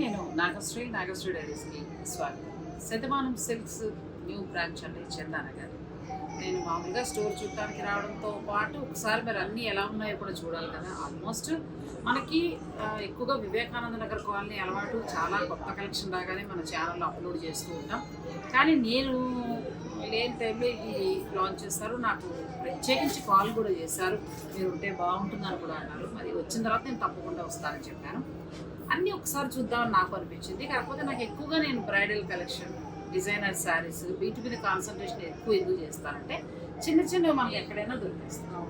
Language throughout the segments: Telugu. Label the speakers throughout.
Speaker 1: నేను నాగశ్రీ నాగశ్రీ డైరీస్కి స్వాగతం. శతమానం సిల్క్స్ న్యూ బ్రాంచ్ అంటే చందానగర్ నేను మామూలుగా స్టోర్ చూడటానికి రావడంతో పాటు ఒకసారి మరి అన్నీ ఎలా ఉన్నాయో కూడా చూడాలి కదా. ఆల్మోస్ట్ మనకి ఎక్కువగా వివేకానంద నగర్ కాలనీ అలవాటు చాలా కొత్త కలెక్షన్ రాగానే మన ఛానల్లో అప్లోడ్ చేస్తూ ఉంటాం. కానీ నేను లేని టైంలో ఇది లాంచ్ చేస్తారు. నాకు ప్రత్యేకించి కాల్ కూడా చేశారు. మీరు ఉంటే బాగుంటుందని కూడా అన్నారు. మరి వచ్చిన తర్వాత నేను తప్పకుండా వస్తానని చెప్పాను. అన్నీ ఒకసారి చూద్దామని నాకు అనిపించింది. కాకపోతే నాకు ఎక్కువగా నేను బ్రైడల్ కలెక్షన్ డిజైనర్ శారీస్ వీటి మీద కాన్సన్ట్రేషన్ ఎక్కువ ఎందుకు చేస్తానంటే చిన్న చిన్నవి మనకి ఎక్కడైనా దొరికిస్తాం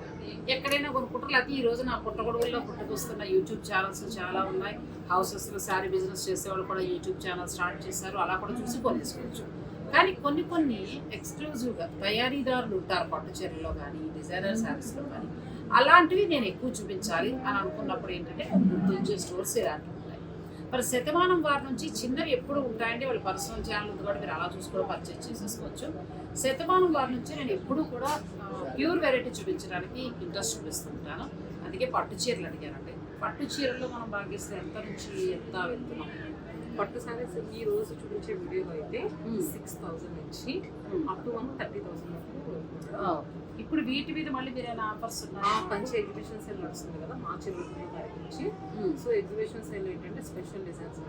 Speaker 1: ఎక్కడైనా కొన్ని కుట్రలు ఈ ఈరోజు నా పుట్టగొడుగుల్లో పుట్టుకొస్తున్న యూట్యూబ్ ఛానల్స్ చాలా ఉన్నాయి. హౌసెస్లో శారీ బిజినెస్ చేసేవాళ్ళు కూడా యూట్యూబ్ ఛానల్ స్టార్ట్ చేశారు. అలా కూడా చూసి కొనేసుకోవచ్చు. కానీ కొన్ని కొన్ని ఎక్స్క్లూజివ్గా తయారీదారులు ఉంటారు. పట్టుచీరల్లో కానీ డిజైనర్ శారీస్లో కానీ. అలాంటివి నేను ఎక్కువ చూపించాలి అని అనుకున్నప్పుడు ఏంటంటే గుర్తొచ్చే స్టోర్స్ ఇలాంటివి. మరి శతమానం వారి నుంచి చిన్నవి ఎప్పుడు ఉంటాయంటే వాళ్ళ పర్సనల్ ఛానల్ ఉంది కూడా మీరు అలా చూసి కూడా పర్చేజ్ చేసేసుకోవచ్చు. శతమానం వారి నుంచి నేను ఎప్పుడూ కూడా ప్యూర్ వెరైటీ చూపించడానికి ఇంట్రెస్ట్ చూపిస్తుంటాను. అందుకే పట్టు చీరలు అడిగానండి. పట్టు చీరల్లో మనం భాగిస్తే ఎంత నుంచి ఎంత వెళ్తున్నాం?
Speaker 2: పట్టు సారీస్ ఈ రోజు చూపించే వీడియోలో అయితే
Speaker 1: Hmm.
Speaker 2: సిక్స్ థౌసండ్ నుంచి up to one thirty thousand వరకు
Speaker 1: ఆ, ఇప్పుడు వీటి మీద మళ్ళీ మీరు ఏమైనా ఆఫర్స్ ఉన్నాయా
Speaker 2: పంచి ఎగ్జిబిషన్ సేల్ నడుస్తుంది కదా మార్చి ఇరవై తొమ్మిదో తారీఖు నుంచి. సో ఎగ్జిబిషన్ సేల్ ఏంటంటే స్పెషల్ డిజైన్స్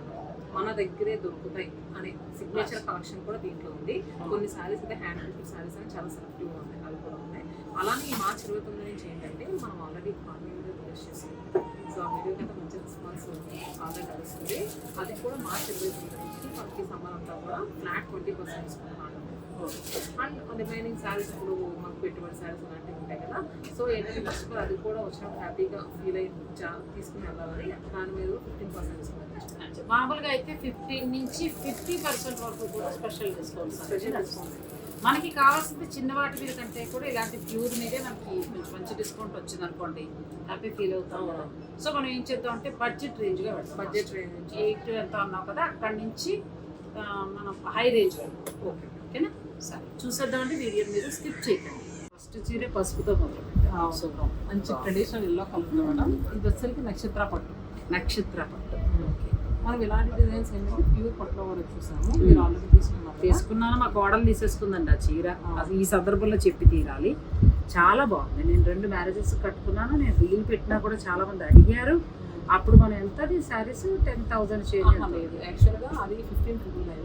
Speaker 2: మన దగ్గరే దొరుకుతాయి అనే సిగ్నేచర్ కలెక్షన్ కూడా దీంట్లో ఉంది. కొన్ని సారీస్ అయితే హ్యాండ్ మేడ్ సారీస్ అని చాలా సెలెక్టివ్గా ఉన్నాయి అవి కూడా ఉన్నాయి. అలానే ఈ మార్చి ఇరవై తొమ్మిది నుంచి ఏంటంటే మనం ఆల్రెడీ వీడియో రిలీజ్ చేసాం సో ఆ వీడియోకి అయితే మంచి రెస్పాన్స్ ఆల్రెడీ వస్తుంది అది కూడా మార్చి ఇరవై తొమ్మిది మనకి సమ్మర్ అంతా కూడా ఫ్లాట్ ట్వంటీ పర్సెంట్ ఇస్తున్నాను. అండ్ రిమైనింగ్ శారీస్ ఇప్పుడు మనకు పెట్టుబడి శారీస్ అలాంటివి ఉంటాయి కదా. సో ఏంటంటే కస్టమర్ అది కూడా వచ్చినప్పుడు హ్యాపీగా ఫీల్ అయ్యి తీసుకుని వెళ్ళాలని దాని మీద ఫిఫ్టీన్ పర్సెంట్ డిస్కౌంట్
Speaker 1: మామూలుగా అయితే ఫిఫ్టీన్ నుంచి ఫిఫ్టీ పర్సెంట్ వరకు కూడా స్పెషల్ డిస్కౌంట్స్
Speaker 2: స్పెషల్ డిస్కౌంట్
Speaker 1: మనకి కావాల్సింది చిన్న వాటి మీద కంటే కూడా ఇలాంటి ప్యూర్ మీదే మనకి కొంచెం మంచి డిస్కౌంట్ వచ్చింది అనుకోండి హ్యాపీ ఫీల్ అవుతాం సో మనం ఏం చేద్దాం అంటే బడ్జెట్ రేంజ్గా పెడతాం.
Speaker 2: బడ్జెట్ రేంజ్ నుంచి
Speaker 1: ఎయిట్ ఎంత అన్నావు కదా అక్కడి నుంచి మనం హై రేంజ్
Speaker 2: ఓకే
Speaker 1: ఓకేనా సరే చూసేద్దామంటే వీడియో మీద స్కిప్ చేయకండి. ఫస్ట్ చీరే పసుపుతో మొదలు
Speaker 2: మంచి ట్రెడిషనల్ ఎల్లో కలర్ మేడం. ఇది వచ్చేసరికి నక్షత్ర పట్టు.
Speaker 1: నక్షత్ర పట్టు. ఓకే
Speaker 2: మనం ఇలాంటి డిజైన్స్ ఏంటంటే ప్యూర్ పట్టులో వరకు చూసాము
Speaker 1: Hmm.
Speaker 2: మీరు ఆల్రెడీ తీసుకున్నారు కదా.
Speaker 1: తీసుకున్నాను మా కోడలు తీసేసుకుందండి ఆ చీర. ఈ సందర్భంలో చెప్పి తీరాలి. చాలా బాగుంది. నేను రెండు మ్యారేజెస్ కట్టుకున్నాను నేను రీల్ పెట్టినా కూడా చాలా మంది అడిగారు. అప్పుడు మనం ఎంతది? శారీస్ టెన్ థౌసండ్ చేంజ్
Speaker 2: లేదు. యాక్చువల్గా అది fifteen triple nine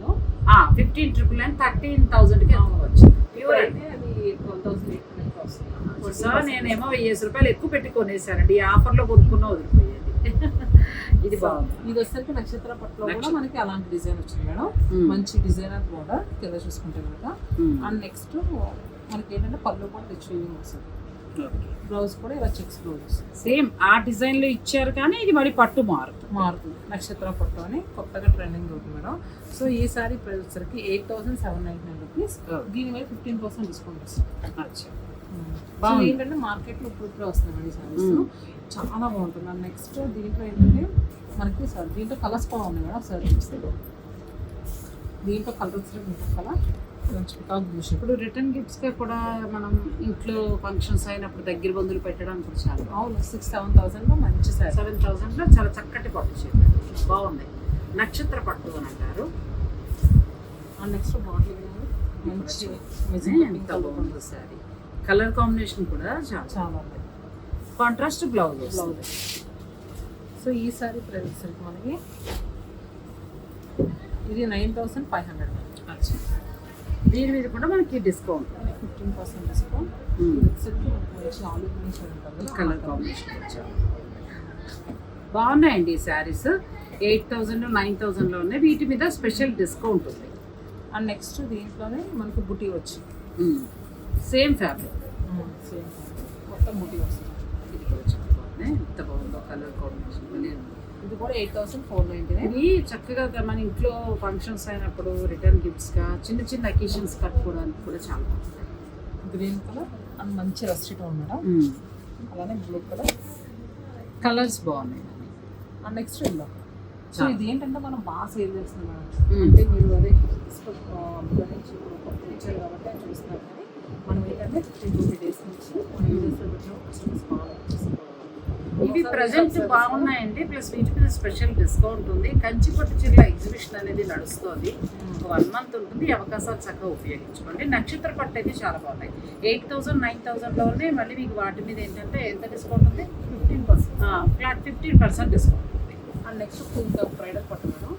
Speaker 1: fifteen triple nine thirteen థౌసండ్కి వచ్చింది ప్యూర్
Speaker 2: అయితే అది ట్వెల్వ్ థౌసండ్ ఎయిట్ హండ్రెడ్ వస్తుంది.
Speaker 1: సో నేనేమో వెయ్యేసి రూపాయలు ఎక్కువ పెట్టి కొనేసానండి. ఈ ఆఫర్లో కొనుక్కున్న వదిలిపోయేది. ఇది బాగుంది.
Speaker 2: ఇది వచ్చేసరికి నక్షత్ర పట్టులో కూడా. మనకి అలాంటి డిజైన్ వచ్చింది మేడం.
Speaker 1: Hmm.
Speaker 2: మంచి డిజైనర్ బోర్డర్ కింద చూసుకుంటే కనుక. అండ్ నెక్స్ట్ మనకి ఏంటంటే పళ్ళు కూడా రిచ్ వస్తుంది. బ్లౌజ్ కూడా ఇలా చెక్స్ బ్లౌజ్
Speaker 1: సేమ్ ఆ డిజైన్లో ఇచ్చారు కానీ ఇది మరి పట్టు మారుతుంది.
Speaker 2: మారుతుంది. నక్షత్ర పట్టు అని కొత్తగా ట్రెండింగ్ అవుతుంది మేడం. సో ఈ సారీ ప్రైస్ వచ్చరికి eight thousand seven nine nine rupees దీని మీద ఫిఫ్టీన్ పర్సెంట్ డిస్కౌంట్ వస్తుంది.
Speaker 1: అచ్చా.
Speaker 2: సో
Speaker 1: బాగుంది.
Speaker 2: ఏంటంటే మార్కెట్లో ఇప్పుడు ఇప్పుడే వస్తున్నాయి సారీస్. చాలా బాగుంటుంది. నెక్స్ట్ దీంట్లో ఏంటంటే మనకి సార్ దీంట్లో కలర్స్ కూడా ఉన్నాయి మేడం సార్. దీంట్లో కలర్ వచ్చిన కలర్ షేడ్
Speaker 1: ఇప్పుడు రిటర్న్ గిఫ్ట్స్గా కూడా మనం ఇంట్లో ఫంక్షన్స్ అయినప్పుడు దగ్గర బంధువులు పెట్టడానికి కూడా చాలా.
Speaker 2: అవును సిక్స్ సెవెన్ థౌసండ్లో మంచి సారీ.
Speaker 1: సెవెన్ థౌసండ్లో చాలా చక్కటి పట్టు చీర. బాగుంది. నక్షత్ర పట్టు అని అంటారు.
Speaker 2: నెక్స్ట్ బాటిల్ మంచి
Speaker 1: బాగుంది సారీ కలర్ కాంబినేషన్ కూడా చాలా.
Speaker 2: చాలా
Speaker 1: కాంట్రాస్ట్ బ్లౌజ్
Speaker 2: బ్లౌజ్ సో ఈ సారీ ప్రైస్ వచ్చేసరికి మనకి. ఇది నైన్ థౌసండ్ ఫైవ్ హండ్రెడ్
Speaker 1: దీని మీద కూడా మనకి discount.
Speaker 2: Fifteen percent discount.
Speaker 1: Hmm.
Speaker 2: మనకి మంచి ఆలివ్ గ్రీన్
Speaker 1: కలర్ కాంబినేషన్ బాగున్నాయండి ఈ శారీస్ ఎయిట్ థౌజండ్ నైన్ థౌజండ్లో ఉన్నాయి. వీటి మీద స్పెషల్ డిస్కౌంట్ ఉంది.
Speaker 2: అండ్ నెక్స్ట్ దీంట్లోనే మనకి బుటీ వచ్చి.
Speaker 1: సేమ్ ఫ్యాబ్రిక్
Speaker 2: సేమ్ మొత్తం బుటీ వస్తుంది.
Speaker 1: ఇది కూడా బాగుంది ఎంత బాగుందో కలర్ కాంబినేషన్.
Speaker 2: ఇది కూడా eight thousand four ninety nine
Speaker 1: ఇది చక్కగా మన ఇంట్లో ఫంక్షన్స్ అయినప్పుడు రిటర్న్ గిఫ్ట్స్గా చిన్న చిన్న అకేషన్స్ కట్టుకోవడానికి కూడా చాలా బాగుంది
Speaker 2: గ్రీన్ కలర్ అండ్ మంచి రస్టీ టోన్ మేడం. అలానే బ్లూ కలర్
Speaker 1: కలర్స్ బాగున్నాయి.
Speaker 2: అండ్ నెక్స్ట్ ఇల్లు సో. ఇది ఏంటంటే మనం బాగా సేల్ చేస్తున్నాం
Speaker 1: Hmm.
Speaker 2: అంటే మీరు అదే ఇచ్చారు కాబట్టి చూస్తున్నారు కానీ మనం ఏంటంటే ట్వంటీ డేస్ నుంచి మన కస్టమర్స్ బాగా
Speaker 1: ఇవి ప్రజెంట్ బాగున్నాయండి. ప్లస్ వీటి మీద స్పెషల్ డిస్కౌంట్ ఉంది. కంచి పట్టు చీరల ఎగ్జిబిషన్ అనేది నడుస్తుంది. వన్ మంత్ ఉంటుంది. అవకాశాలు చక్కగా ఉపయోగించుకోండి. నక్షత్ర పట్టు అయితే చాలా బాగున్నాయి. ఎయిట్ థౌసండ్ నైన్ థౌసండ్లో ఉన్నాయి. మళ్ళీ మీకు వాటి మీద ఏంటంటే ఎంత డిస్కౌంట్ ఉంది?
Speaker 2: Fifteen percent
Speaker 1: flat fifteen percent discount ఉంది.
Speaker 2: అండ్ నెక్స్ట్ పింక్ బ్రైడల్ పట్టు మేడం.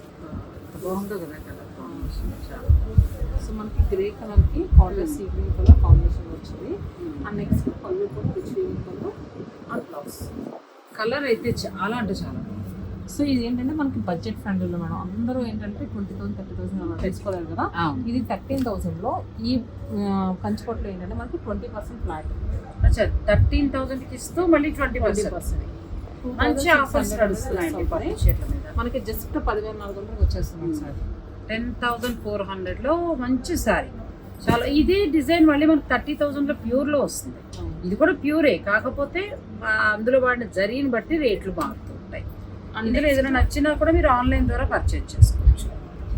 Speaker 1: బాగుంది కదా కలర్ చాలా
Speaker 2: సో మనకి గ్రే కలర్కి colour sea green colour combination వచ్చింది అండ్ నెక్స్ట్ పళ్ళు కూడా rich colour and blouse
Speaker 1: colour అయితే చాలా అంటే చాలా.
Speaker 2: సో ఇది ఏంటంటే మనకి బడ్జెట్ ఫ్రెండ్లో మేడం. అందరూ ఏంటంటే ట్వంటీ థౌసండ్ థర్టీ థౌసండ్ అలా తీసుకోలేరు కదా. ఇది థర్టీన్ థౌసండ్లో ఈ కంచిపట్లో ఏంటంటే మనకి ట్వంటీ పర్సెంట్ ఫ్లాట్
Speaker 1: అచ్చా థర్టీన్ థౌసండ్కి ఇస్తూ మళ్ళీ ట్వంటీ పర్సెంట్ మంచి ఆఫర్స్ మీద.
Speaker 2: మనకి జస్ట్ పదివేల నాలుగు వందలకు వచ్చేస్తుంది సార్.
Speaker 1: టెన్ థౌసండ్ ఫోర్ హండ్రెడ్లో మంచి సారీ. చాలా ఇదే డిజైన్ మళ్ళీ మనకు థర్టీ థౌసండ్లో ప్యూర్లో వస్తుంది. ఇది కూడా ప్యూరే కాకపోతే అందులో వాడిన జరీని బట్టి రేట్లు మారుతూ ఉంటాయి అందులో ఏదైనా నచ్చినా కూడా మీరు ఆన్లైన్ ద్వారా పర్చేజ్ చేసుకోవచ్చు.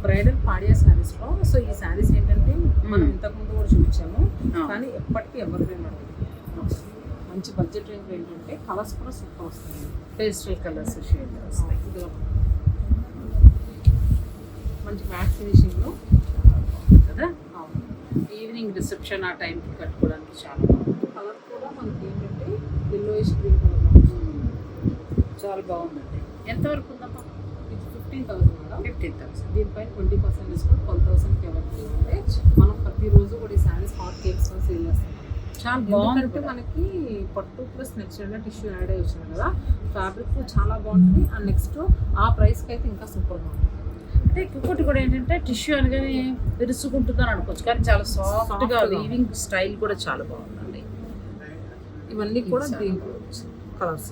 Speaker 2: బ్రైడల్ పాడియా శారీస్లో సో ఈ శారీస్ ఏంటంటే మనం ఇంతకు ముందు కూడా చూపించాము. కానీ ఎప్పటికీ ఎవరు మంచి బడ్జెట్ రేంజ్ ఏంటంటే కలర్స్ కూడా సూపర్ వస్తాయి.
Speaker 1: పేస్టల్ కలర్స్ షేడ్ వస్తాయి.
Speaker 2: మంచి మ్యాట్ ఫినిషింగ్లో.
Speaker 1: కదా? ఈవినింగ్ రిసెప్షన్ ఆ టైంకి కట్టుకోవడానికి చాలా బాగుంది
Speaker 2: కలర్ కూడా మనకి ఏంటంటే ఎల్లోయిష్ గ్రీన్ కలర్
Speaker 1: చాలా బాగుందండి. ఎంతవరకు ఉందమ్మా?
Speaker 2: ఇది fifteen thousand madam.
Speaker 1: Fifteen thousand
Speaker 2: దీనిపై ట్వంటీ పర్సెంట్ డిస్కౌంట్ ట్వెల్వ్ థౌసండ్కి ఎవరికి ఉంటే మనం ప్రతిరోజు కూడా ఈ శారీస్ హాట్ కేక్స్ సేల్ చేస్తాం.
Speaker 1: చాలా
Speaker 2: ఎందుకంటే
Speaker 1: బాగుంది.
Speaker 2: మనకి పట్టు ప్లస్ నెక్స్ట్ టిష్యూ యాడ్ అయ్యి వచ్చింది కదా. ఫ్యాబ్రిక్ చాలా బాగుంటుంది. అండ్ నెక్స్ట్ ఆ ప్రైస్కి అయితే ఇంకా సూపర్గా ఉంటుంది
Speaker 1: అంటే ఇంకొకటి కూడా ఏంటంటే టిష్యూ అనగానే విరుసుకుంటుందని అనుకోవచ్చు. కానీ చాలా సాఫ్ట్గా
Speaker 2: Soft గా.
Speaker 1: వీవింగ్ స్టైల్ కూడా చాలా బాగుందండి.
Speaker 2: ఇవన్నీ కూడా దీంట్లో కలర్స్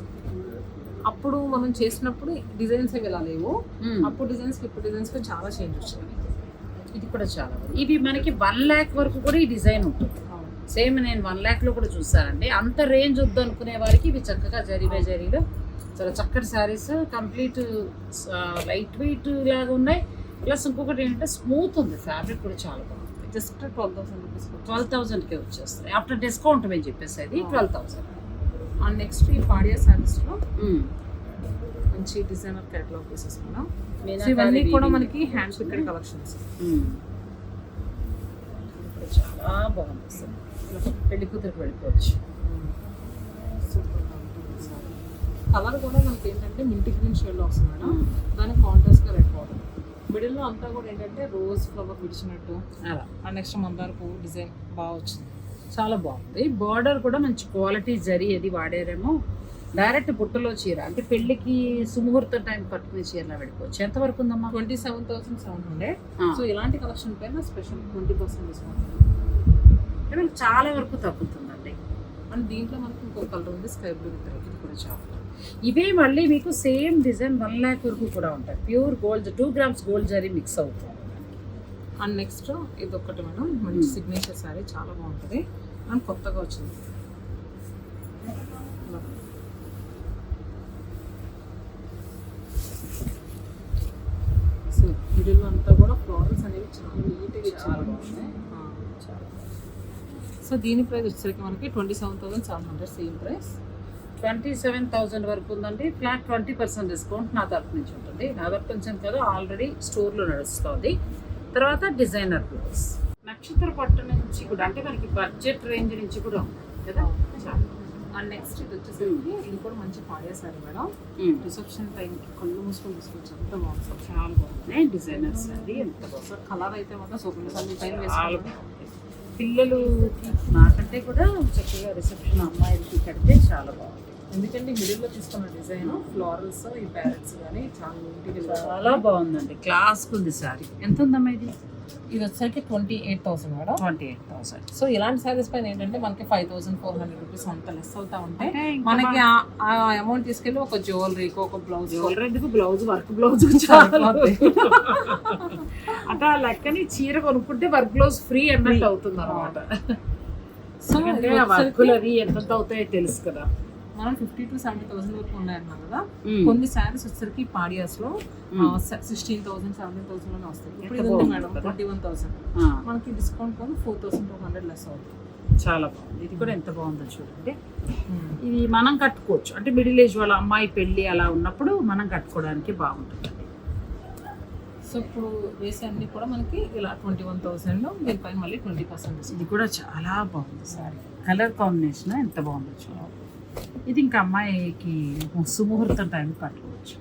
Speaker 2: అప్పుడు మనం చేసినప్పుడు డిజైన్స్ అవి ఇలా లేవు అప్పుడు డిజైన్స్కి ఇప్పుడు డిజైన్స్కి చాలా చేంజ్ వచ్చింది.
Speaker 1: ఇది కూడా చాలా ఇవి మనకి వన్ ల్యాక్ వరకు కూడా ఈ డిజైన్ ఉంటుంది. సేమ్ నేను వన్ ల్యాక్లో కూడా చూసానండి అంత రేంజ్ వద్దు అనుకునే వారికి ఇవి చక్కగా జరిగే జరీలో చాలా చక్కటి శారీస్ కంప్లీట్ లైట్ వెయిట్ లాగా ఉన్నాయి. ప్లస్ ఇంకొకటి ఏంటంటే స్మూత్ ఉంది ఫ్యాబ్రిక్ కూడా చాలా బాగుంది.
Speaker 2: Just twelve thousand rupees
Speaker 1: twelve థౌసండ్కే వచ్చేస్తాయి. ఆఫ్టర్ డిస్కౌంట్ మేము చెప్పేసి అది ట్వెల్వ్ థౌసండ్.
Speaker 2: అండ్ నెక్స్ట్ ఈ పాడియా శారీస్లో మంచి designer catalogue pieces madam so ఇవన్నీ కూడా మనకి హ్యాండ్ పిక్డ్ కలెక్షన్స్
Speaker 1: చాలా బాగుంది అసలు. పెళ్ళి కూతురికి వెళ్ళిపోవచ్చు.
Speaker 2: కలర్ కూడా మనకి ఏంటంటే మిల్టీ గ్రీన్ షేడ్లో వస్తుంది మేడం. దానికి కాంట్రాస్ట్గా రెడ్ బార్డర్ మిడిల్లో అంతా కూడా ఏంటంటే రోజ్ ఫ్లవర్ విడిచినట్టు.
Speaker 1: అలా.
Speaker 2: నెక్స్ట్ మందార పువ్వు డిజైన్ బాగా వచ్చింది.
Speaker 1: చాలా బాగుంది. బార్డర్ కూడా మంచి క్వాలిటీ జరి అది వాడారేమో డైరెక్ట్ బుట్టలో చీర. అంటే పెళ్ళికి సుముహూర్తం టైం కట్టుకునే చీరలా పెట్టుకోవచ్చు. ఎంతవరకు ఉందమ్మా?
Speaker 2: Twenty seven thousand seven hundred. So ఇలాంటి కలెక్షన్ పైన స్పెషల్ ట్వంటీ పర్సెంట్ డిస్కౌంట్
Speaker 1: చాలా వరకు తగ్గుతుందండి.
Speaker 2: అండ్ దీంట్లో మనకి ఇంకో కలర్ ఉంది స్కై బ్లూ
Speaker 1: ఇది కూడా చాలా ఇవే మళ్ళీ మీకు సేమ్ డిజైన్ వన్ ల్యాక్ వరకు కూడా ఉంటాయి. Pure gold two grams gold zari mix అవుతుంది.
Speaker 2: అండ్ నెక్స్ట్ ఇది ఒకటి మేడం మంచి. సిగ్నేచర్ శారీ చాలా బాగుంటుంది. అండ్ కొత్తగా వచ్చింది. మిడిల్ అంతా కూడా ఫ్లవర్స్ అనేవి చాలా నీట్గా
Speaker 1: చాలా బాగున్నాయి.
Speaker 2: సో దీని ప్రైస్ వచ్చేసరికి మనకి twenty seven thousand seven hundred same price
Speaker 1: twenty seven thousand వరకు ఉందండి. ఫ్లాట్ ట్వంటీ పర్సెంట్ డిస్కౌంట్ నా తరపు నుంచి ఉంటుంది. నా తరపు నుంచి కాదు ఆల్రెడీ స్టోర్లో నడుస్తుంది. తర్వాత డిజైనర్ బ్లౌజ్ నక్షత్ర పట్టు నుంచి కూడా అంటే మనకి బడ్జెట్ రేంజ్ నుంచి కూడా కదా. చాలా
Speaker 2: అండ్ నెక్స్ట్ ఇది వచ్చేసరికి ఇది కూడా మంచి పాడే సారీ మేడం. రిసెప్షన్ టైంకి కళ్ళు మూసుకొని తీసుకోవచ్చు అంత బాగుంటుంది
Speaker 1: చాలా బాగున్నాయి డిజైనర్స్ అది ఎంత బాగుంది.
Speaker 2: సో కలర్ అయితే మాత్రం సూపర్ సార్ వేసుకోవాలి
Speaker 1: బాగుంది. పిల్లలుకి నాకంటే కూడా చక్కగా రిసెప్షన్ అమ్మాయిలకి కడితే చాలా బాగుంది.
Speaker 2: ఎందుకంటే మిడిల్లో తీసుకున్న డిజైన్ ఫ్లోరల్స్ ఈ ప్యారెట్స్ కానీ చాలా నీట్గా
Speaker 1: చాలా బాగుందండి. క్లాస్ ఉంది సారీ ఎంత ఉందమ్మా ఇది?
Speaker 2: ఇది వచ్చేసరికి twenty eight thousand madam.
Speaker 1: Twenty eight thousand
Speaker 2: so ఇలాంటి శారీస్ పైన ఏంటంటే మనకి five thousand four hundred rupees అంత లెస్ అవుతా ఉంటాయి. మనకి ఆ- అమౌంట్ తీసుకెళ్ళి ఒక జ్యువెలరీకి ఒక బ్లౌజ్
Speaker 1: జ్యువెలరీకి బ్లౌజ్ వర్క్ బ్లౌజ్ అంటే ఆ లెక్కని చీర కొనుక్కుంటే వర్క్ బ్లౌజ్ ఫ్రీ అన్నట్టు అవుతుంది అనమాట
Speaker 2: సో
Speaker 1: వర్కులు అవి ఎంత అవుతాయో తెలుసు కదా.
Speaker 2: మనం ఫిఫ్టీ టు సెవెంటీ థౌసండ్ వరకు ఉన్నాయన్నాం కదా?
Speaker 1: కొన్ని
Speaker 2: శారీస్ వచ్చేసరికి పాడియాస్లో సిక్స్టీన్ థౌసండ్ సెవెంటీన్ థౌసండ్లోనే వస్తాయి. ఇప్పుడు ఇది ఉంది మేడం. ట్వంటీ వన్ థౌసండ్ మనకి డిస్కౌంట్ కూడా four thousand two hundred less అవుతుంది.
Speaker 1: చాలా బాగుంది. ఇది కూడా ఎంత బాగుందో చూడండి. ఇది మనం కట్టుకోవచ్చు. అంటే మిడిల్ ఏజ్ వాళ్ళ అమ్మాయి పెళ్ళి అలా ఉన్నప్పుడు మనం కట్టుకోవడానికి బాగుంటుంది.
Speaker 2: సో ఇప్పుడు వేసే అన్ని కూడా మనకి ఇలా ట్వంటీ వన్ థౌసండ్ దీనిపైన మళ్ళీ ట్వంటీ పర్సెంట్
Speaker 1: ఇది కూడా చాలా బాగుంది సారీ. కలర్ కాంబినేషన్ ఎంత బాగుందో చూడండి. ఇది ఇంకా అమ్మాయికి సుముహూర్తం టైం కట్టుకోవచ్చు.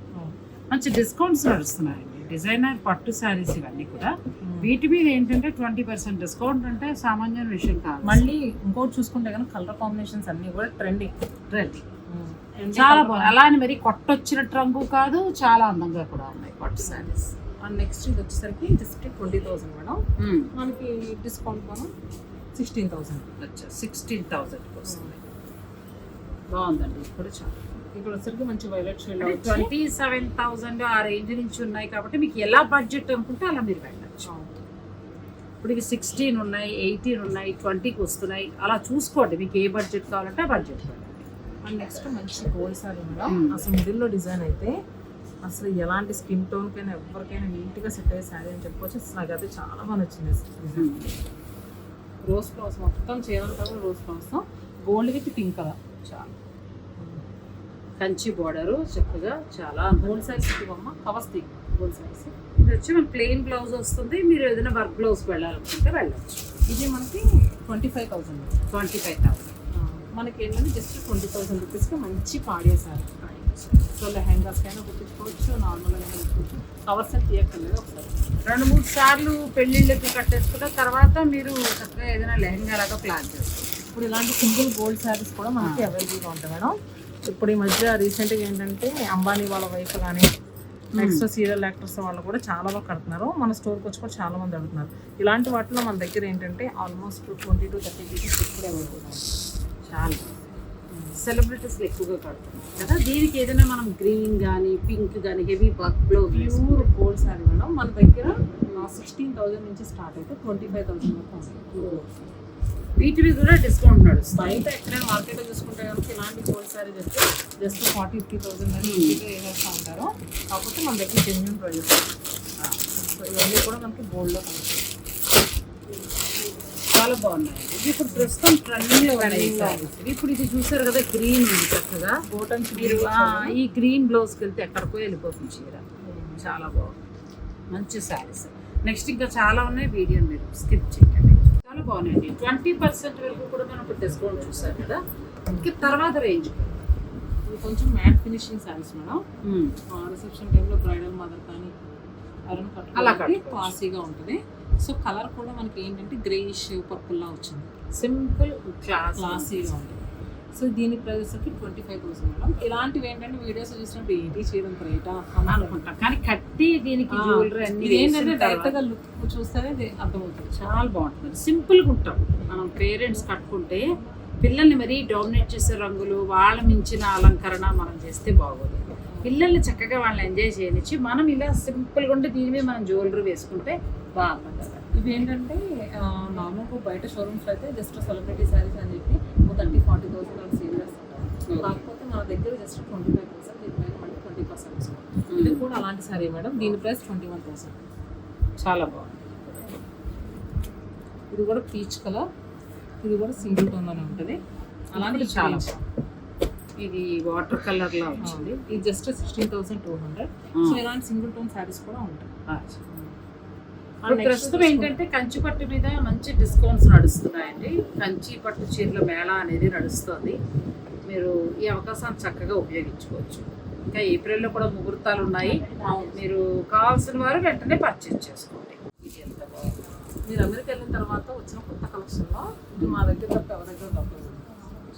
Speaker 1: మంచి డిస్కౌంట్స్ నడుస్తున్నాయండి. డిజైనర్ పట్టు శారీస్ ఇవన్నీ కూడా. వీటి మీద ఏంటంటే ట్వంటీ పర్సెంట్ డిస్కౌంట్ అంటే సామాన్య విషయం కాదు.
Speaker 2: మళ్ళీ ఇంకోటి చూసుకుంటే కనుక కలర్ కాంబినేషన్స్ అన్ని కూడా ట్రెండింగ్
Speaker 1: Trendy. చాలా బాగుంది. అలా అని మరి కొట్టొచ్చినట్టు రంగు కాదు చాలా అందంగా కూడా ఉన్నాయి పట్టు శారీస్
Speaker 2: అండ్ నెక్స్ట్ ఇది వచ్చేసరికి జస్ట్ ట్వంటీ థౌసండ్ మేడం. మనకి డిస్కౌంట్ మనం సిక్స్టీన్ థౌసండ్
Speaker 1: సిక్స్టీన్ థౌసండ్కి వస్తుంది. బాగుందండి. ఇది కూడా చాలా.
Speaker 2: ఇక్కడ వచ్చేసరికి మంచి violet shade
Speaker 1: twenty seven thousand ఆ రేంజ్ నుంచి ఉన్నాయి కాబట్టి మీకు ఎలా బడ్జెట్ అనుకుంటే అలా మీరు వెళ్ళచ్చు. ఇప్పుడు ఇవి సిక్స్టీన్ ఉన్నాయి ఎయిటీన్ ఉన్నాయి ట్వంటీకి వస్తున్నాయి. అలా చూసుకోండి మీకు ఏ బడ్జెట్ కావాలంటే ఆ బడ్జెట్
Speaker 2: అండ్ నెక్స్ట్ మంచి గోల్డ్ సారీ మేడం. అసలు మిడిల్లో డిజైన్ అయితే అసలు ఎలాంటి స్కిన్ టోన్ కైనా ఎవరికైనా నీట్గా సెట్ అయ్యే శారీ అని చెప్పొచ్చు అసలు నాకు అయితే చాలా బాగా నచ్చింది డిజైన్ రోజ్ ఫ్లవర్స్ మొత్తం చేయాలంటే కూడా rose flowers gold with pink colour
Speaker 1: చాలా. కంచి బోర్డరు చక్కగా చాలా
Speaker 2: గోల్డ్ సైజ్ ఇవ్వమ్మ. కవర్స్ దిగు గోల్డ్ సైజ్.
Speaker 1: ఇది వచ్చి మన ప్లెయిన్ బ్లౌజ్ వస్తుంది. మీరు ఏదైనా వర్క్ బ్లౌజ్ వెళ్ళాలనుకుంటే వెళ్ళచ్చు.
Speaker 2: ఇది మనకి twenty five thousand
Speaker 1: twenty five thousand
Speaker 2: మనకి ఏంటంటే జస్ట్ ట్వంటీ థౌసండ్ రూపీస్కి మంచి పాడే సారీ. సో లెహెంగాస్ కైనా కుట్టించుకోవచ్చు. నార్మల్గా కుట్టించుకోవచ్చు. కవర్స్ అని తీయక్కర్లేదు ఒకసారి.
Speaker 1: రెండు మూడు సార్లు పెళ్ళిళ్ళకి కట్టేసుకున్న తర్వాత మీరు చక్కగా ఏదైనా లెహంగా లాగా ప్లాన్ చేసుకోవచ్చు.
Speaker 2: ఇప్పుడు ఇలాంటి సింగిల్ గోల్డ్ శారీస్ కూడా మనకి అవైలబుల్గా ఉంటాయి మేడం. ఇప్పుడు ఈ మధ్య రీసెంట్గా ఏంటంటే అంబానీ వాళ్ళ వైఫ్ కానీ నెక్స్ట్ సీరియల్ యాక్టర్స్ వాళ్ళు కూడా చాలా బాగా కడుతున్నారు. మన స్టోర్కి వచ్చి కూడా చాలా మంది అడుగుతున్నారు. ఇలాంటి వాటిలో మన దగ్గర ఏంటంటే almost twenty to thirty pieces ఇప్పుడు అవైలబుల్
Speaker 1: చాలా. సెలబ్రిటీస్ ఎక్కువగా కడుతున్నారు. కదా దీనికి ఏదైనా మనం గ్రీన్ కానీ పింక్ కానీ heavy work blouse
Speaker 2: pure gold sari madam మన దగ్గర సిక్స్టీన్ థౌసండ్ నుంచి స్టార్ట్ అయితే ట్వంటీ ఫైవ్ థౌసండ్ వరకు ఉంది
Speaker 1: వీటి మీద కూడా డిస్కౌంట్ నడుస్తుంది.
Speaker 2: బయట ఎక్కడైనా మార్కెట్లో చూసుకుంటే కనుక ఇలాంటి గోల్డ్ శారీ చెప్తే జస్ట్ ఫార్టీ ఫిఫ్టీ థౌసండ్ అని వేసేస్తూ ఉంటారు. కాకపోతే మన దగ్గర జెన్యున్ ప్రైజెస్ ఇవన్నీ కూడా మనకి గోల్డ్లో కనిపిస్తాయి.
Speaker 1: చాలా బాగున్నాయి. ఇది ఇప్పుడు ప్రస్తుతం ట్రెండింగ్లో ఉన్నాయి. ఇప్పుడు ఇది చూసారు కదా గ్రీన్ ఉంది చక్కగా.
Speaker 2: బోటన్
Speaker 1: మీరు ఈ గ్రీన్ బ్లౌజ్కి వెళ్తే ఎక్కడికో వెళ్ళిపోతుంది చీర. చాలా బాగుంది. మంచి శారీస్ నెక్స్ట్ ఇంకా చాలా ఉన్నాయి. వీడియో మీరు స్కిప్ చేయండి చాలా బాగున్నాయండి. ట్వంటీ పర్సెంట్ వరకు కూడా మనం ఇప్పుడు డిస్కౌంట్ చూసారు కదా. ఇంకా తర్వాత రేంజ్
Speaker 2: కొంచెం matte finishing saris madam. Reception time bridal mother కానీ ఎవరైనా
Speaker 1: అలా
Speaker 2: కట్టుకోవాలి
Speaker 1: కట్టుకోవచ్చు.
Speaker 2: క్లాసీగా ఉంటుంది. సో కలర్ కూడా మనకి ఏంటంటే గ్రేయిష్ పర్పుల్లా వచ్చింది.
Speaker 1: సింపుల్ క్లాస్
Speaker 2: క్లాసీగా ఉంటుంది. సో దీని price twenty five thousand madam. ఇలాంటివి ఏంటంటే వీడియోస్ చూసినప్పుడు ఏంటి చేయడం రేటా
Speaker 1: అనుకుంటాం. కానీ కట్టి దీనికి జ్యువెలరీ
Speaker 2: ఏంటంటే డైరెక్ట్గా లుక్ చూస్తేనే అర్థమవుతుంది.
Speaker 1: చాలా బాగుంటుంది. సింపుల్గా ఉంటాం. మనం పేరెంట్స్ కట్టుకుంటే పిల్లల్ని మరీ డామినేట్ చేసే రంగులు వాళ్ళ మించిన అలంకరణ మనం చేస్తే బాగోదు. పిల్లల్ని చక్కగా వాళ్ళని ఎంజాయ్ చేయనిచ్చి మనం ఇలా సింపుల్గా ఉంటే దీని మీద మనం జ్యువెలరీ వేసుకుంటే బాగుంటుంది.
Speaker 2: ఇవి ఏంటంటే నార్మల్గా బయట షోరూమ్స్ అయితే జస్ట్ సెలబ్రిటీ శారీస్ అని చెప్పి ఒక థర్టీ ఫార్టీ థౌసండ్ అలా సేల్ చేస్తుంటారు కాకపోతే మన దగ్గర జస్ట్ ట్వంటీ ఫైవ్ థౌసండ్ దీనిపైన మళ్ళీ ట్వంటీ పర్సెంట్ ఇది కూడా అలాంటి సారీ మేడం దీని ప్రైస్ ట్వంటీ వన్ థౌసండ్
Speaker 1: చాలా బాగుంది.
Speaker 2: ఇది కూడా పీచ్ కలర్ ఇది కూడా సింగిల్ టోన్లోనే ఉంటుంది.
Speaker 1: ఇది చాలా ఇది వాటర్ కలర్ లా వచ్చింది.
Speaker 2: ఇది just sixteen thousand two hundred so ఇలాంటి సింగిల్ టోన్ శారీస్ కూడా ఉంటాయి.
Speaker 1: ప్రస్తుతం ఏంటంటే కంచి పట్టు మీద మంచి డిస్కౌంట్స్ నడుస్తున్నాయండి. కంచి పట్టు చీరల మేళా అనేది నడుస్తుంది. మీరు ఈ అవకాశాన్ని చక్కగా ఉపయోగించుకోవచ్చు. ఇంకా ఏప్రిల్లో కూడా ముహూర్తాలు ఉన్నాయి. మీరు కావాల్సిన వారు వెంటనే పర్చేజ్ చేసుకోండి. ఇది ఎంత బాగుంది.
Speaker 2: మీరు అమెరికా వెళ్ళిన తర్వాత వచ్చిన కొత్త కలెక్షన్లో ఇది మా దగ్గర తప్ప ఎవరి దగ్గర తప్పలేదు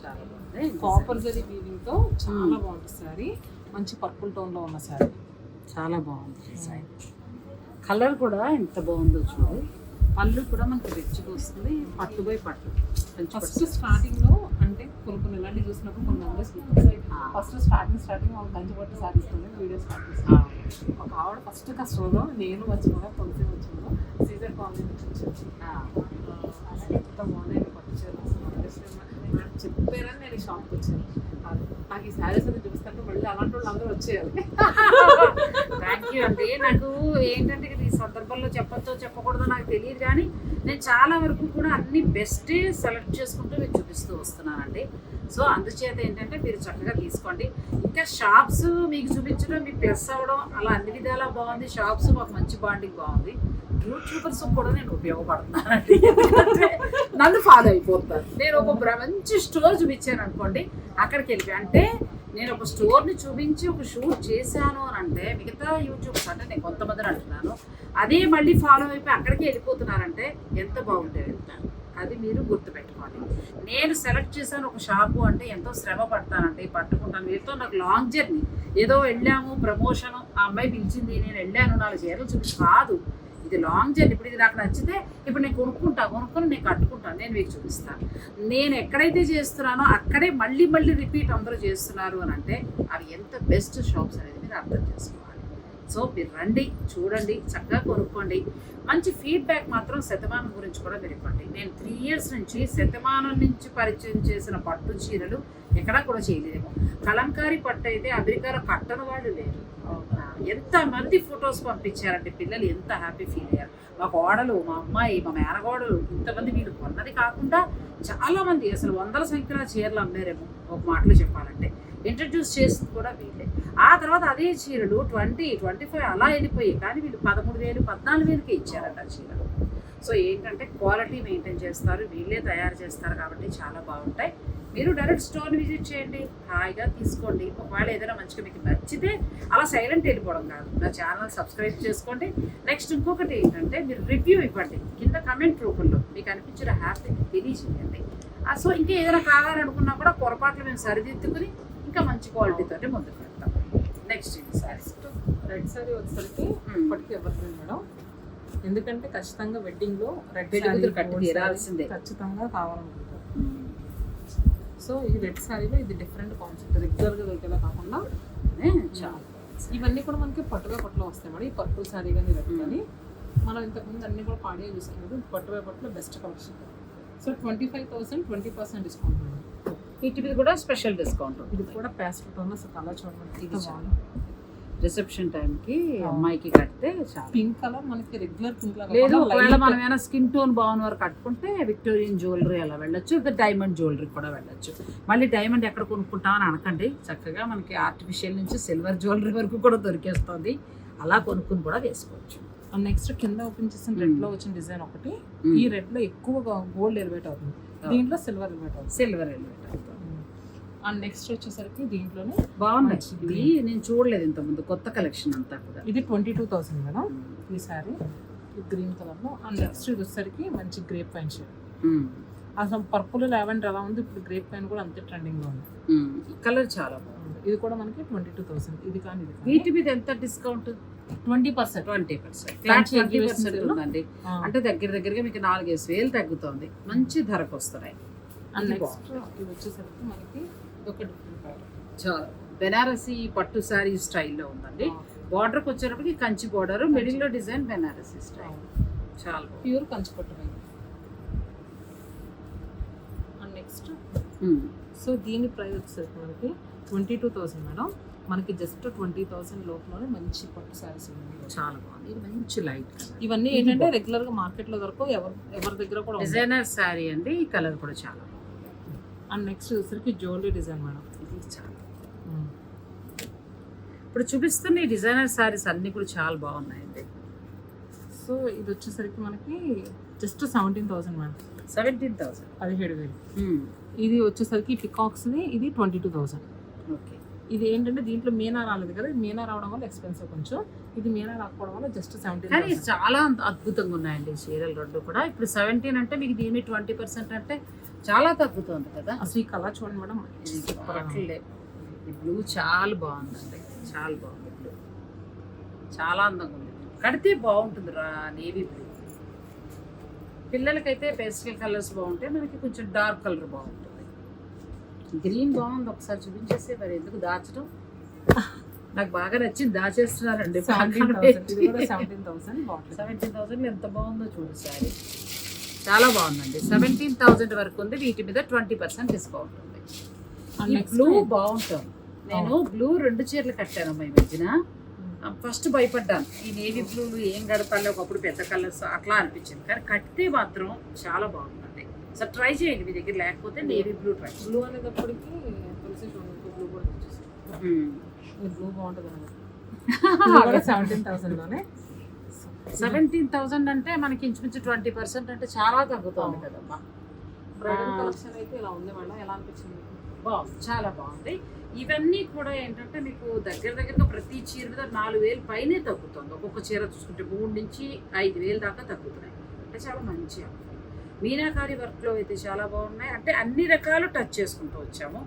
Speaker 1: చాలా బాగుంది.
Speaker 2: కాపర్ జరీ చాలా బాగుంటుంది సారీ. మంచి పర్పుల్ టోన్లో ఉన్న సారీ.
Speaker 1: చాలా బాగుంది. డిజైన్ కలర్ కూడా ఎంత బాగుందో చూడు. పళ్ళు కూడా మనకి రిచ్గా వస్తుంది. పట్టు బై పట్టు.
Speaker 2: ఫస్ట్
Speaker 1: పట్టు.
Speaker 2: స్టార్టింగ్లో అంటే కొన్ని కొన్ని ఇలాంటివి చూసినప్పుడు కొన్ని మెంబర్స్ ఫస్ట్ స్టార్టింగ్ స్టార్టింగ్ వాళ్ళు కంచి పట్టు సారీస్ వీడియో స్టార్ట్ చేస్తాను
Speaker 1: ఆ,
Speaker 2: ఒక ఆవిడ ఫస్ట్ కస్టమర్లో నేను వచ్చిన తులసి వచ్చిన సీజర్ కాలనీ నుంచి వచ్చి
Speaker 1: ఆ,
Speaker 2: ఎంత బాగున్నాయి పట్టు చీరలు చెప్పారని నేను షాప్కి వచ్చాను. నాకు ఈ శారీస్ అని చూస్తుంటే మళ్ళీ అలాంటి వాళ్ళు అందరూ వచ్చేయాలి.
Speaker 1: థ్యాంక్ యూ అండి. నాకు ఏంటంటే ఈ సందర్భంలో చెప్పొచ్చో చెప్పకూడదో నాకు తెలియదు కానీ నేను చాలా వరకు కూడా అన్ని బెస్టే సెలెక్ట్ చేసుకుంటూ మీకు చూపిస్తూ వస్తున్నానండి. సో అందుచేత ఏంటంటే మీరు చక్కగా తీసుకోండి. ఇంకా షాప్స్ మీకు చూపించడం మీకు ప్లస్ అవ్వడం అలా అన్ని విధాలా బాగుంది. షాప్స్ మాకు మంచి బాండింగ్ బాగుంది. యూట్యూబర్స్ కూడా నేను ఉపయోగపడుతున్నానండి. ఎందుకంటే నన్ను ఫాలో అయిపోతాను నేను ఒక మంచి స్టోర్ చూపించాను అనుకోండి అక్కడికి వెళ్ళి అంటే నేను ఒక స్టోర్ని చూపించి ఒక షూట్ చేశాను అని అంటే మిగతా యూట్యూబ్స్ అంటే నేను కొంతమందిని అంటున్నాను. అదే మళ్ళీ ఫాలో అయిపోయి అక్కడికి వెళ్ళిపోతున్నారంటే ఎంత బాగుంటుంది వెళ్తాను అది మీరు గుర్తుపెట్టుకోండి. నేను సెలెక్ట్ చేశాను ఒక షాపు అంటే ఎంతో శ్రమ పడతానండి పట్టుకుంటాను. వీరితో నాకు లాంగ్ జర్నీ ఏదో వెళ్ళాము ప్రమోషన్ ఆ అమ్మాయి పిలిచింది నేను వెళ్ళాను నాలుగు చీరలు చూపించి కాదు. ఇది లాంగ్ జర్నీ ఇప్పుడు ఇది నాకు నచ్చితే ఇప్పుడు నేను కొనుక్కుంటా కొనుక్కొని నేను కట్టుకుంటాను. నేను మీకు చూపిస్తాను. నేను ఎక్కడైతే చేస్తున్నానో అక్కడే మళ్ళీ మళ్ళీ రిపీట్ అందరూ చేస్తున్నారు అని అంటే అవి ఎంత బెస్ట్ షాప్స్ అనేది మీరు అర్థం చేసుకోవాలి. సో మీరు రండి చూడండి చక్కగా కొనుక్కోండి. మంచి ఫీడ్బ్యాక్ మాత్రం శతమానం గురించి కూడా మీరు ఇవ్వండి నేను త్రీ ఇయర్స్ నుంచి శతమానం నుంచి పరిచయం చేసిన పట్టు చీరలు ఎక్కడా కూడా చేయలేదు కలంకారీ పట్టు అయితే అమెరికాలో కట్టని వాళ్ళు లేరు. ఎంత మంది ఫొటోస్ పంపించారంటే పిల్లలు ఎంత హ్యాపీ ఫీల్ అయ్యారు. మా కోడలు మా అమ్మాయి మా మేనగోడలు ఇంతమంది వీళ్ళు కొన్నది కాకుండా చాలామంది అసలు వందల సంఖ్యలో చీరలు అమ్మారేమో. ఒక మాటలు చెప్పాలంటే. ఇంట్రడ్యూస్ చేసింది కూడా వీళ్ళే. ఆ తర్వాత అదే చీరలు ట్వంటీ ట్వంటీ ఫైవ్ అలా వెళ్ళిపోయాయి. కానీ వీళ్ళు పదమూడు వేలు పద్నాలుగు వేలకే ఇచ్చారంట చీరలు. సో ఏంటంటే క్వాలిటీ మెయింటైన్ చేస్తారు. వీళ్ళే తయారు చేస్తారు కాబట్టి చాలా బాగుంటాయి. మీరు డైరెక్ట్ స్టోర్ విజిట్ చేయండి. హాయిగా తీసుకోండి. ఒకవేళ ఏదైనా మంచిగా మీకు నచ్చితే అలా సైలెంట్ వెళ్ళిపోవడం కాదు. నా ఛానల్ సబ్స్క్రైబ్ చేసుకోండి. నెక్స్ట్ ఇంకొకటి ఏంటంటే మీరు రివ్యూ ఇవ్వండి. కింద కమెంట్ రూపంలో మీకు అనిపించిన హ్యాపీ తెలియజేయండి. సో ఇంకా ఏదైనా కావాలనుకున్నా కూడా పొరపాట్లు మేము సరిదిద్దుకుని ఇంకా మంచి క్వాలిటీతోటి ముందుకు వెళ్తాం. నెక్స్ట్ ఇది సారీస్
Speaker 2: రెడ్ సారీ వచ్చేసరికి
Speaker 1: Hmm.
Speaker 2: ఇప్పటికీ ఎవరు మేడం. ఎందుకంటే ఖచ్చితంగా వెడ్డింగ్లో రెడ్ సారీ
Speaker 1: తీరాల్సిందే.
Speaker 2: ఖచ్చితంగా కావాలనుకుంటారు సో ఈ రెడ్ సారీలో ఇది డిఫరెంట్ కాన్సెప్ట్ రెగ్యులర్గా దొరికేలా కాకుండా
Speaker 1: చాలా.
Speaker 2: ఇవన్నీ కూడా మనకి పట్టుగా పట్టులో వస్తాయి మేడం. ఈ పట్టు సారీ కానీ రెడ్ కానీ. మనం ఇంతకుముందు అన్ని కూడా పాడే చూసాం కదా పట్టుగా పట్టులో best collection so twenty five thousand twenty percent discount madam.
Speaker 1: వీటి మీద కూడా స్పెషల్ డిస్కౌంట్
Speaker 2: ఇది కూడా ప్యాస్ట్ టోన్ అసలు కలర్ చూడండి
Speaker 1: ఇది. రిసెప్షన్ టైంకి. అమ్మాయికి కడితే చాలా.
Speaker 2: పింక్ కలర్ మనకి రెగ్యులర్ పింక్
Speaker 1: లేదు ఒకవేళ మనం ఏమైనా స్కిన్ టోన్ బాగున్న వారు కట్టుకుంటే విక్టోరియన్ జ్యువెలరీ అలా వెళ్ళొచ్చు లేదా డైమండ్ జ్యువెలరీ కూడా వెళ్ళొచ్చు. మళ్ళీ డైమండ్ ఎక్కడ కొనుక్కుంటామని అనకండి. చక్కగా మనకి ఆర్టిఫిషియల్ నుంచి సిల్వర్ జ్యువెలరీ వరకు కూడా దొరికేస్తుంది. అలా కొనుక్కుని కూడా వేసుకోవచ్చు.
Speaker 2: నెక్స్ట్ కింద ఓపెన్ చేసిన రెడ్లో వచ్చిన డిజైన్ ఒకటి. ఈ రెడ్లో ఎక్కువగా గోల్డ్ ఎలివేట్ అవుతుంది. దీంట్లో సిల్వర్ ఎలివేట్ అవుతుంది
Speaker 1: సిల్వర్ ఎలివేట్ అవుతుంది
Speaker 2: అండ్ నెక్స్ట్ వచ్చేసరికి దీంట్లోనే
Speaker 1: బాగుంది ఇది నేను చూడలేదు ఇంతకుముందు. కొత్త కలెక్షన్ అంతా కూడా.
Speaker 2: ఇది ట్వంటీ టూ థౌసండ్ మేడం ఈ సారీ గ్రీన్ కలర్లో. అండ్ నెక్స్ట్ ఇది వచ్చేసరికి మంచి గ్రేప్ పైన్ షేడ్. అసలు పర్పుల్ లావెండర్ ఎలా ఉంది. ఇప్పుడు గ్రేప్ పైన్ కూడా అంతే ట్రెండింగ్లో ఉంది.
Speaker 1: కలర్ చాలా బాగుంది.
Speaker 2: ఇది కూడా మనకి ట్వంటీ టూ థౌసండ్ ఇది కానీ ఇది
Speaker 1: వీటి మీద ఎంత discount
Speaker 2: twenty percent.
Speaker 1: Twenty percent. Twenty percent? ఉందండి. అంటే దగ్గర దగ్గరగా మీకు నాలుగేసి వేలు తగ్గుతుంది. మంచి ధరకు వస్తున్నాయి.
Speaker 2: వచ్చేసరికి మనకి
Speaker 1: చాలా. బెనారసీ పట్టు శారీ స్టైల్లో ఉందండి. బార్డర్కి వచ్చేటప్పటికి కంచి బార్డర్ మిడిల్లో డిజైన్ బెనారసీ స్టైల్. చాలా.
Speaker 2: ప్యూర్ కంచి పట్టు నెక్స్ట్. సో దీని ప్రైస్ వచ్చేసరికి మనకి ట్వంటీ టూ థౌసండ్ మేడం. మనకి జస్ట్ ట్వంటీ థౌసండ్ లోపలనే మంచి పట్టు శారీస్ ఉన్నాయి.
Speaker 1: చాలా బాగుంది. ఇది మంచి లైట్
Speaker 2: ఇవన్నీ ఏంటంటే రెగ్యులర్గా మార్కెట్లో దొరకవు ఎవరు ఎవరి దగ్గర కూడా.
Speaker 1: డిజైనర్ శారీ అండి ఈ కలర్ కూడా చాలా
Speaker 2: అండ్ నెక్స్ట్ వచ్చేసరికి జ్యువెలరీ డిజైన్ మేడం.
Speaker 1: ఇది చాలా ఇప్పుడు చూపిస్తున్న ఈ డిజైనర్ శారీస్ అన్ని కూడా చాలా బాగున్నాయండి.
Speaker 2: సో ఇది వచ్చేసరికి మనకి just seventeen thousand madam.
Speaker 1: Seventeen thousand
Speaker 2: పదిహేడు వేలు. ఇది వచ్చేసరికి పికాక్స్ది ఇది ట్వంటీ టూ థౌసండ్
Speaker 1: ఓకే
Speaker 2: ఇది ఏంటంటే దీంట్లో మీనా రాలేదు కదా. మీనా రావడం వల్ల ఎక్స్పెన్సివ్ కొంచెం. ఇది మీనా రాకపోవడం వల్ల జస్ట్ సెవెంటీన్
Speaker 1: కానీ చాలా అద్భుతంగా ఉన్నాయండి చీరలు రెండు కూడా. ఇప్పుడు సెవెంటీన్ అంటే మీకు దీని ట్వంటీ పర్సెంట్ అంటే చాలా తగ్గుతుంది కదా.
Speaker 2: అసలు ఈ కలర్ చూడండి మేడం.
Speaker 1: ఈ బ్లూ చాలా బాగుందండి. చాలా బాగుంది బ్లూ చాలా అందంగా ఉంది. కడితే బాగుంటుంది రా నేవీ బ్లూ పిల్లలకైతే పేస్టల్ కలర్స్ బాగుంటాయి మనకి కొంచెం డార్క్ కలర్ బాగుంటుంది. గ్రీన్ బాగుంది. ఒకసారి చూపించేస్తే మరి. ఎందుకు దాచడం? నాకు బాగా నచ్చింది. దాచేస్తున్నారండి.
Speaker 2: 17,000. ఇది కూడా సెవెంటీన్ థౌసండ్
Speaker 1: ఎంత బాగుందో చూడు సారీ చాలా బాగుందండి. సెవెంటీన్ థౌసండ్ వరకు ఉంది. వీటి మీద ట్వంటీ పర్సెంట్ డిస్కౌంట్ ఉంది. ఈ బ్లూ
Speaker 2: time-
Speaker 1: బాగుంటుంది. నేను బ్లూ రెండు చీరలు కట్టానమ్మా ఈ మధ్యన. ఫస్ట్ భయపడ్డాను. ఈ నేవీ బ్లూలు ఏం కడతాలే ఒకప్పుడు పెద్ద కలర్స్ అట్లా అనిపించింది. కానీ కట్టితే మాత్రం చాలా బాగుంటుంది సో ట్రై చేయండి మీ దగ్గర లేకపోతే నేవీ బ్లూ ట్రై
Speaker 2: బ్లూ అనేటప్పటికి తులసి ఇంకో బ్లూ కూడా వచ్చేసి బ్లూ బాగుంటుంది సెవెంటీన్ థౌసండ్ లోనే.
Speaker 1: సెవెంటీన్ థౌసండ్ అంటే మనకి ఇంచుమించు ట్వంటీ పర్సెంట్ అంటే చాలా తగ్గుతుంది కదమ్మా.
Speaker 2: బ్రైడల్
Speaker 1: ఆ.
Speaker 2: కలెక్షన్ అయితే ఇలా ఉంది మేడం. ఎలా అనిపించింది?
Speaker 1: బాగుంది చాలా బాగుంది. ఇవన్నీ కూడా ఏంటంటే మీకు దగ్గర దగ్గరగా ప్రతి చీర మీద నాలుగు వేలు పైనే తగ్గుతుంది. ఒక్కొక్క చీర చూసుకుంటే మూడు నుంచి ఐదు వేలు దాకా తగ్గుతున్నాయి. అంటే చాలా మంచి మీనాకారి వర్క్లో అయితే చాలా బాగున్నాయి. అంటే అన్ని రకాలు టచ్ చేసుకుంటూ వచ్చాము.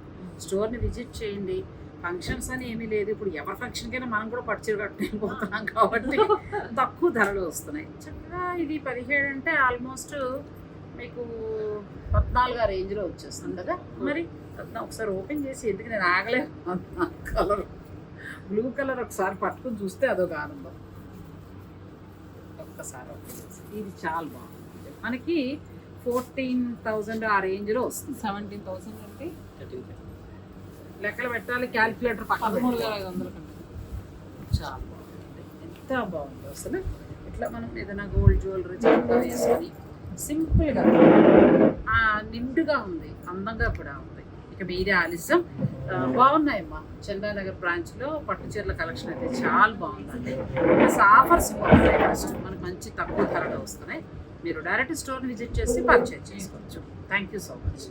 Speaker 1: స్టోర్ని విజిట్ చేయండి. ఫంక్షన్స్ అని ఏమీ లేదు. ఇప్పుడు ఎవరి ఫంక్షన్కైనా మనం కూడా పట్టు చీర కట్టుకోపోతున్నాం కాబట్టి తక్కువ ధరలు వస్తున్నాయి. చక్కగా ఇది పదిహేడు అంటే ఆల్మోస్ట్ మీకు పద్నాలుగు ఆ రేంజ్లో వచ్చేస్తుంది కదా? మరి ఒకసారి ఓపెన్ చేసి ఎందుకు నేను ఆగలేదు కలర్ బ్లూ కలర్ ఒకసారి పట్టుకుని చూస్తే అదొక ఆనందం. ఒక్కసారి. ఇది చాలా బాగుంది. మనకి ఫోర్టీన్ థౌజండ్ ఆ రేంజ్లో వస్తుంది.
Speaker 2: సెవెంటీన్ థౌసండ్ అంటే
Speaker 1: లెక్కలు పెట్టాలి క్యాలిక్యులేటర్ పక్కన
Speaker 2: పదమూడు వేల. ఐదు వందల కంటే
Speaker 1: చాలా బాగుంది. ఎంత బాగుందో అసలు. ఇట్లా మనం ఏదైనా గోల్డ్ జ్యువెలరీ చక్కగా వేసుకొని సింపుల్గా ఆ, నిండుగా ఉంది అందంగా కూడా ఉంది. ఇక మీరే ఆలస్యం. బాగున్నాయమ్మా. చందానగర్ బ్రాంచ్లో పట్టు చీరల కలెక్షన్ అయితే చాలా బాగుందండి. ప్లస్ ఆఫర్స్ బాగున్నాయి ఫస్ట్ మనకు మంచి తక్కువ ధరలో వస్తున్నాయి. మీరు డైరెక్ట్ స్టోర్ని విజిట్ చేసి పర్చేజ్ చేసుకోవచ్చు. Thank you so much.